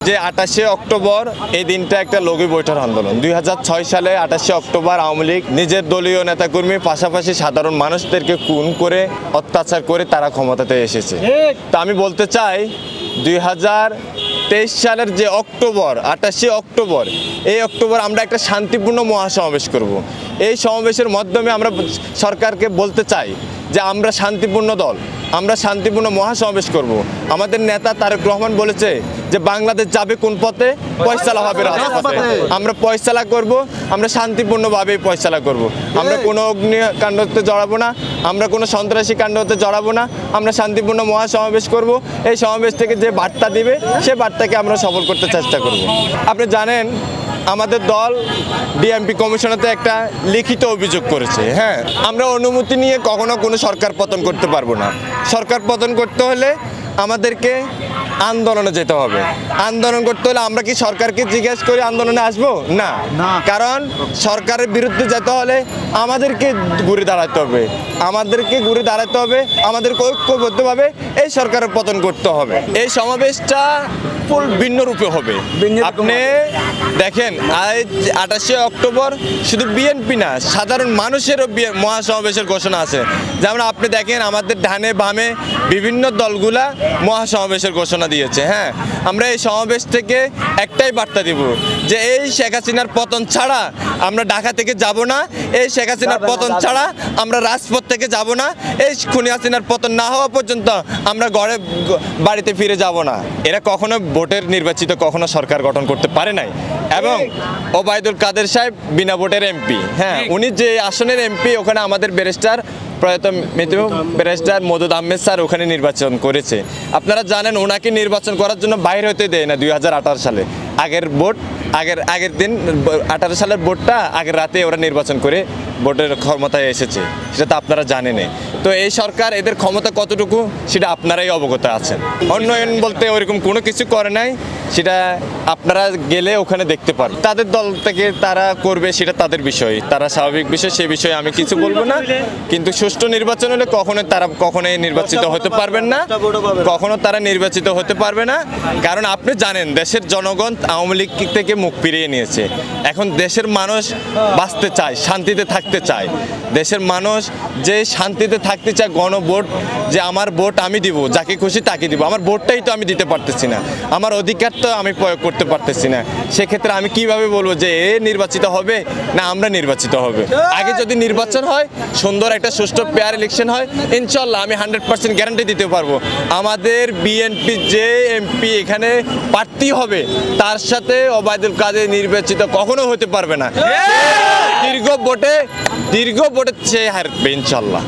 যে আঠাশে অক্টোবর এই দিনটা একটা লগি বৈঠক আন্দোলন। দুই হাজার ছয় সালে আঠাশে অক্টোবর আওয়ামী লীগ নিজের দলীয় নেতাকর্মী পাশাপাশি সাধারণ মানুষদেরকে খুন করে অত্যাচার করে তারা ক্ষমতাতে এসেছে। তা আমি বলতে চাই দুই তেইশ সালের যে অক্টোবর আঠাশে অক্টোবর এই অক্টোবর আমরা একটা শান্তিপূর্ণ মহাসমাবেশ করব। এই সমাবেশের মাধ্যমে আমরা সরকারকে বলতে চাই যে আমরা শান্তিপূর্ণ দল আমরা শান্তিপূর্ণ মহাসমাবেশ করব। আমাদের নেতা তারেক রহমান বলেছে যে বাংলাদেশ যাবে কোন পথে? পয়সালা হবে রাজপথে। আমরা পয়সালা করব আমরা শান্তিপূর্ণভাবে পয়সালা করব। আমরা কোনো অগ্নিকাণ্ডতে জড়াবো না আমরা কোনো সন্ত্রাসী কাণ্ডতে জড়াবো না আমরা শান্তিপূর্ণ মহাসমাবেশ করব। এই সমাবেশ থেকে যে বার্তা দিবে সে বার্তাকে আমরা সফল করতে চেষ্টা করব। আপনি জানেন আমাদের দল ডিএমপি কমিশনাতে একটা লিখিত অভিযোগ করেছে। হ্যাঁ। আমরা অনুমতি নিয়ে কখনো কোনো সরকার পতন করতে পারব না। সরকার পতন করতে হলে আমাদেরকে আন্দোলনে যেতে হবে। আন্দোলন করতে হলে আমরা কি সরকারকে জিজ্ঞেস করে আন্দোলনে আসব? না। কারণ সরকারের বিরুদ্ধে যেতে হলে আমাদেরকে ঘুরে দাঁড়াতে হবে। আমাদেরকে ঘুরে দাঁড়াতে হবে আমাদেরকে ঐক্যবদ্ধভাবে এই সরকারের পতন করতে হবে। এই সমাবেশটা ফুল ভিন্ন রূপে হবে। আপনি দেখেন আজ আঠাশে অক্টোবর শুধু বিএনপি না সাধারণ মানুষেরও মহাসমাবেশের ঘোষণা আছে। যেমন আপনি দেখেন আমাদের ধানে বামে বিভিন্ন দলগুলা মহাসমাবেশের ঘোষণা দিয়েছে হ্যাঁ? আমরা এই সমাবেশ থেকে একটাই বার্তা দিব যে এই শেখ হাসিনার পতন ছাড়া আমরা ঢাকা থেকে যাব না এই শেখ হাসিনার পতন ছাড়া আমরা রাজপথ থেকে যাব না এই খুনি হাসিনার পতন না হওয়া পর্যন্ত আমরা ঘরে বাড়িতে ফিরে যাব না। এরা কখনো ভোটের নির্বাচিত কখনো সরকার গঠন করতে পারে নাই। এবং ওবায়দুল কাদের সাহেব বিনা ভোটের এমপি হ্যাঁ? উনি যে আসনের এমপি ওখানে আমাদের ব্যারিস্টার প্রয়াত মৃত্যু ব্যারিস্টার মদুদ আহমেদ স্যার ওখানে নির্বাচন করেছে। আপনারা জানেন ওনাকে নির্বাচন করার জন্য বাইরে হতে দেয় না দুই হাজার আঠারো সালে। আগের ভোট, আগের আগের দিন আঠারো সালের ভোটটা আগের রাতে ওরা নির্বাচন করে ভোটের ক্ষমতায় এসেছে। সেটা তো আপনারা জানেনই। তো এই সরকার এদের ক্ষমতা কতটুকু, সেটা আপনারাই অবগত আছেন। উন্নয়ন বলতে ওইরকম কোনো কিছু করে নাই, সেটা আপনারা গেলে ওখানে দেখতে পারেন তাদের দল থেকে তারা করবে, সেটা তাদের বিষয়। তারা স্বাভাবিক বিষয়, সে বিষয়ে আমি কিছু বলব না। কিন্তু সুষ্ঠু নির্বাচন হলে কখনোই তারা কখনোই নির্বাচিত হতে পারবেন না। কখনো তারা নির্বাচিত হতে পারবে না। কারণ আপনি জানেন, দেশের জনগণ আওয়ামী লীগ থেকে মুখ ফিরিয়ে নিয়েছে। এখন দেশের মানুষ বাঁচতে চায়, শান্তিতে থাকতে চায়। দেশের মানুষ যে শান্তিতে থাকতে চায় গণভোট যে আমার ভোট আমি দিব যাকে খুশি তাকে দিব। আমার ভোটটাই তো আমি দিতে পারতেছি না। আমার অধিকার তো আমি প্রয়োগ করতে পারতেছি না। সেক্ষেত্রে আমি কীভাবে বলব যে এ নির্বাচিত হবে না আমরা নির্বাচিত হবে? আগে যদি নির্বাচন হয় সুন্দর একটা সুষ্ঠু পেয়ার ইলেকশন হয় ইনশাল্লাহ আমি হান্ড্রেড পার্সেন্ট গ্যারান্টি দিতে পারব। আমাদের বিএনপি যে এমপি এখানে প্রার্থী হবে তার সাথে ওবায়দুল কাদের নির্বাচিত কখনো হতে পারবে না। দীর্ঘ ভোটে দীর্ঘ ভোটে সে হারবে ইনশাল্লাহ